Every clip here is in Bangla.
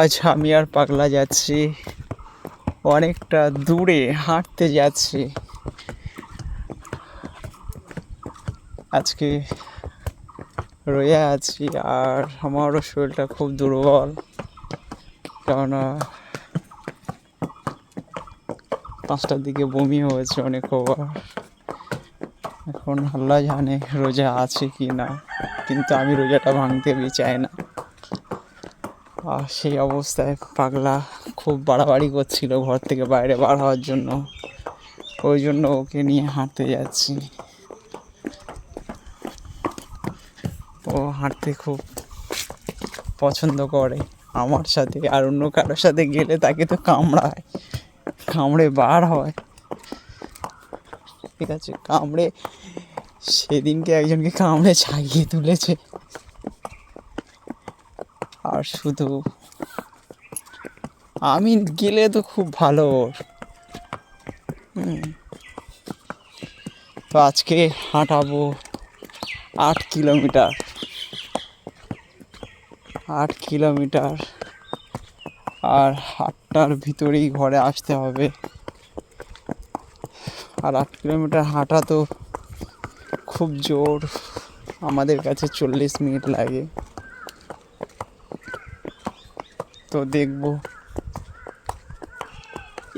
আজ আমি আর পাগলা যাচ্ছি। অনেকটা দূরে হাঁটতে যাচ্ছি। আজকে রয়ে আছি আর আমারও শরীরটা খুব দুর্বল। কেননা পাঁচটার দিকে বমি হয়েছে অনেক ওভার। এখন আল্লাহ জানে রোজা আছে কি না। কিন্তু আমি রোজাটা ভাঙতে চাই না। সেই অবস্থায় পাগলা খুব বাড়াবাড়ি করছিল ঘর থেকে বাইরে বার হওয়ার জন্য। ওই জন্য ওকে নিয়ে হাঁটতে যাচ্ছি। ও হাঁটতে খুব পছন্দ করে আমার সাথে আর অন্য কারোর সাথে গেলে তাকে তো কামড়ায়, কামড়ে বার হয়। ঠিক আছে, কামড়ে সেদিনকে একজনকে কামড়ে ছাগিয়ে তুলেছে। আর শুধু। আমি গেলে তো খুব ভালো। তো আজকে হাঁটাবো আট কিলোমিটার। আট কিলোমিটার। আর আটটার ভিতরেই ঘরে আসতে হবে। আর আট কিলোমিটার হাঁটা তো খুব জোর। আমাদের কাছে চল্লিশ মিনিট লাগে। তো দেখব।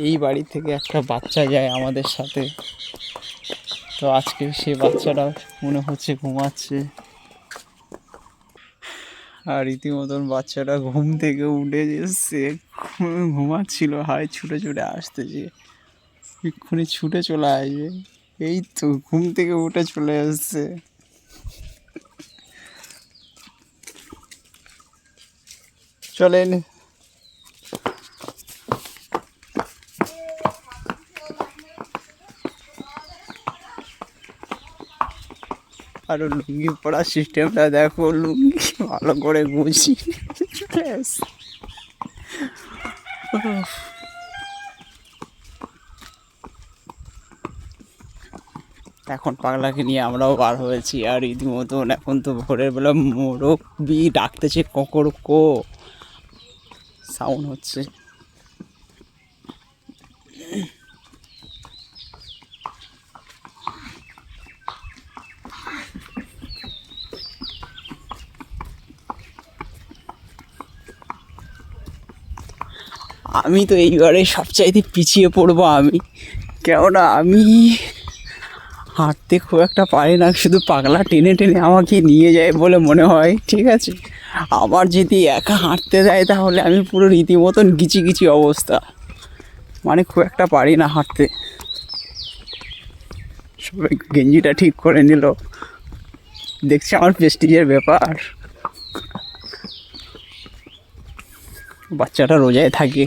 এই বাড়ি থেকে একটা বাচ্চা যায় আমাদের সাথে। তো আজকে সে বাচ্চাটা মনে হচ্ছে ঘুমাচ্ছে। আর রীতিমতন বাচ্চাটা ঘুম থেকে উঠে এসছে ঘুমাচ্ছিল। হায়, ছুটে ছুটে আসতে যে এক্ষুনি ছুটে চলে আসবে। এই তো ঘুম থেকে উঠে চলে এসছে। চলেন আরও লুঙ্গি পড়ার সিস্টেমটা দেখো, লুঙ্গি ভালো করে এসছে এখন পাগলাকে নিয়ে আমরাও বার হয়েছি, আর রীতিমতন এখন তো ভোরের বেলা মোরবি ডাকতেছে ককর কো সাউন্ড হচ্ছে। আমি তো এইবারে সবচাইতে পিছিয়ে পড়ব আমি। কেননা আমি হাঁটতে খুব একটা পারি না, শুধু পাগলা টেনে টেনে আমাকে নিয়ে যায় বলে মনে হয়, ঠিক আছে? আবার যদি একা হাঁটতে যায় তাহলে আমি পুরো রীতিমতন গিচি গিচি অবস্থা। মানে খুব একটা পারি না হাঁটতে। সবাই গেঞ্জিটা ঠিক করে নিল। দেখছি আমার প্রেস্টিজের ব্যাপার। বাচ্চাটা রোজায় থাকে।